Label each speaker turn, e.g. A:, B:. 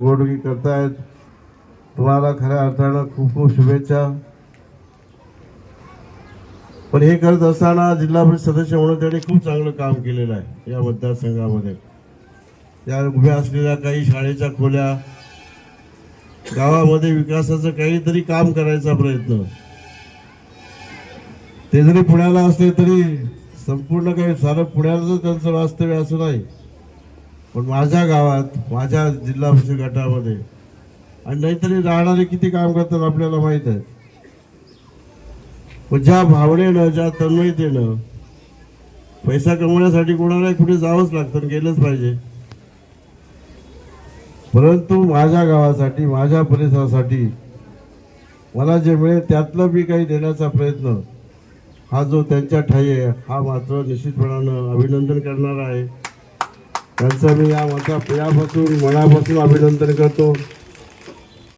A: निवडणुकी करतायत. तुम्हाला खऱ्या अर्थानं खूप खूप शुभेच्छा. पण हे करत असताना जिल्हा परिषद सदस्य म्हणून त्यांनी खूप चांगलं काम केलेलं आहे या मतदारसंघामध्ये. त्या उभ्या असलेल्या काही शाळेच्या खोल्या गावामध्ये विकासाचं काहीतरी काम करायचा प्रयत्न. ते जरी पुण्याला असले तरी संपूर्ण काही सारं पुण्याचं त्यांचं वास्तव्य असं नाही. पण माझ्या गावात माझ्या जिल्हा परिषद गटामध्ये आणि नाहीतरी राहणारे किती काम करतात आपल्याला माहीत आहे. पण ज्या भावनेनं ज्या तन्मयतेनं पैसा कमवण्यासाठी कोणाला कुठे जावंच लागतं आणि गेलंच पाहिजे. परंतु माझ्या गावासाठी माझ्या परिसरासाठी मला जे मिळेल त्यातलं मी काही देण्याचा प्रयत्न हा जो त्यांच्या ठाई आहे हा मात्र निश्चितपणानं अभिनंदन करणार आहे. त्यांचं मी या मता यापासून मनापासून अभिनंदन करतो.